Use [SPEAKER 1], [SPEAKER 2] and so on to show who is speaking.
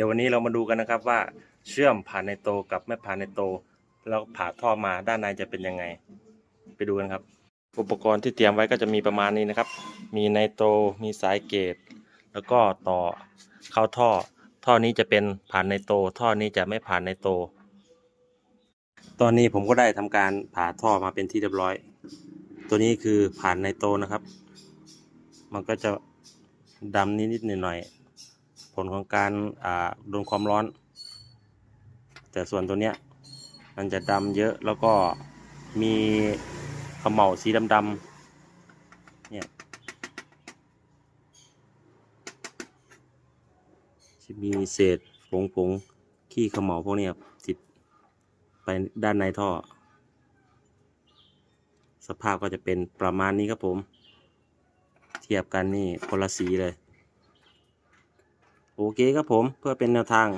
[SPEAKER 1] ดี๋ยววันนี้เรามาดูกันนะครับว่าเชื่อมผ่านในโตกับไม่ผ่านในโต แล้วผ่าท่อมาด้านในจะเป็นยังไง ไปดูกันครับ อุปกรณ์ที่เตรียมไว้ก็จะมีประมาณนี้นะครับ มีไนโตรมีสายเกต แล้วก็ต่อเข้าท่อ ท่อนี้จะเป็นผ่านในโต ท่อนี้จะไม่ผ่านในโต ตอนนี้ผมก็ได้ทำการผ่าท่อมาเป็นที่เรียบร้อย ตัวนี้คือผ่านในโตนะครับ มันก็จะดำนิดๆหน่อยๆ ลของการโดนความร้อน แต่ส่วนตัวเนี้ยมันจะดำเยอะแล้วก็มีขม่าสีดำๆเนี่ยจะมีเศษผงผงๆขี้ขม่าพวกเนี้ยติดไปด้านในท่อ สภาพก็จะเป็นประมาณนี้ครับผม เทียบกันนี่คนละสีเลย โอเคครับผมเพื่อเป็นแนวทาง